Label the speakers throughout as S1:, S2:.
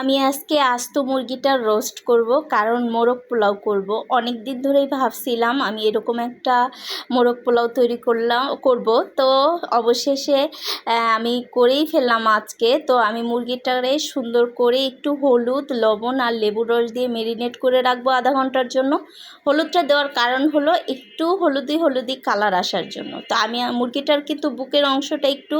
S1: আমি আজকে আস্ত মুরগিটা রোস্ট করব, কারণ মোরগ পোলাও করব। অনেক দিন ধরেই ভাবছিলাম আমি এরকম একটা মোরগ পোলাও তৈরি করলাম, করব। তো অবশেষে আমি করেই ফেললাম আজকে। তো আমি মুরগিটারে সুন্দর করে একটু হলুদ, লবণ আর লেবু রস দিয়ে মেরিনেট করে রাখব আধা ঘণ্টার জন্য। হলুদটা দেওয়ার কারণ হলো একটু হলুদি হলুদি কালার আসার জন্য। তো আমি মুরগিটার কিন্তু বুকের অংশটা একটু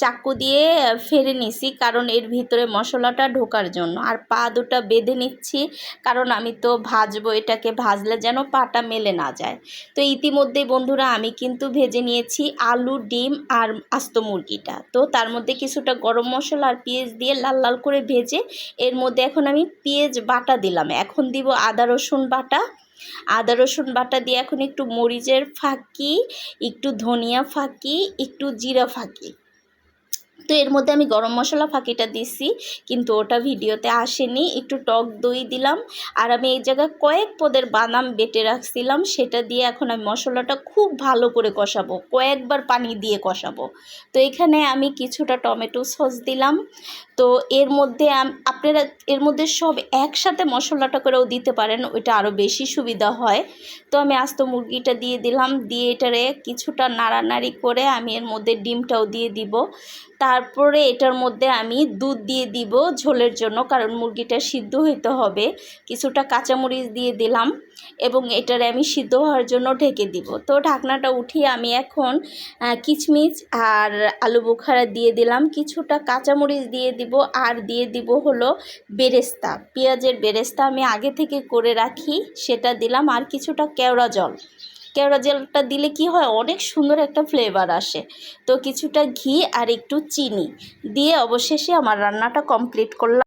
S1: চাকু দিয়ে ফেরে নিছি, কারণ এর ভিতরে মশলাটা ঢোকার জন্য। আর পা দুটা বেঁধে নিচ্ছি, কারণ আমি তো ভাজবো এটাকে, ভাজলে যেন পাটা মেলে না যায়। তো ইতিমধ্যেই বন্ধুরা, আমি কিন্তু ভেজে নিয়েছি আলু, ডিম আর আস্ত মুরগিটা। তো তার মধ্যে কিছুটা গরম মশলা আর পেঁয়াজ দিয়ে লাল লাল করে ভেজে, এর মধ্যে এখন আমি পেঁয়াজ বাটা দিলাম। এখন দিব আদা, রসুন বাটা। আদা, রসুন বাটা দিয়ে এখন একটু মরিচের ফাঁকি, একটু ধনিয়া ফাঁকি, একটু জিরা ফাঁকি। তো এর মধ্যে আমি গরম মশলা ফাঁকিটা দিছি, কিন্তু ওটা ভিডিওতে আসেনি। একটু টক দই দিলাম, আর আমি এই জায়গায় কয়েক পদের বাদাম বেটে রাখছিলাম, সেটা দিয়ে এখন আমি মশলাটা খুব ভালো করে কষাবো, কয়েকবার পানি দিয়ে কষাবো। তো এখানে আমি কিছুটা টমেটো সস দিলাম তো এর মধ্যে আপনারা, এর মধ্যে সব একসাথে মশলাটা করেও দিতে পারেন, ওইটা আরও বেশি সুবিধা হয়। তো আমি আস্ত মুরগিটা দিয়ে দিলাম, দিয়ে এটারে কিছুটা নাড়ানাড়ি করে আমি এর মধ্যে ডিমটাও দিয়ে দিব। তারপরে এটার মধ্যে আমি দুধ দিয়ে দিব ঝোলের জন্য, কারণ মুরগিটা সিদ্ধ হইতে হবে। কিছুটা কাঁচামরিচ দিয়ে দিলাম এবং এটারে আমি সিদ্ধ হওয়ার জন্য ঢেকে দিব। তো ঢাকনাটা উঠিয়ে আমি এখন কিচমিচ আর আলু বোখারা দিয়ে দিলাম। কিছুটা কাঁচামরিচ দিয়ে দিব, আর দিয়ে দিব হলো বেরেস্তা। পেঁয়াজের বেরেস্তা আমি আগে থেকে করে রাখি, সেটা দিলাম, আর কিছুটা কেওড়া জল। কেওড়া জলটা দিলে কি হয়, অনেক সুন্দর একটা ফ্লেভার আসে। তো কিছুটা ঘি আর একটু চিনি দিয়ে অবশেষে আমার রান্নাটা কমপ্লিট করলাম।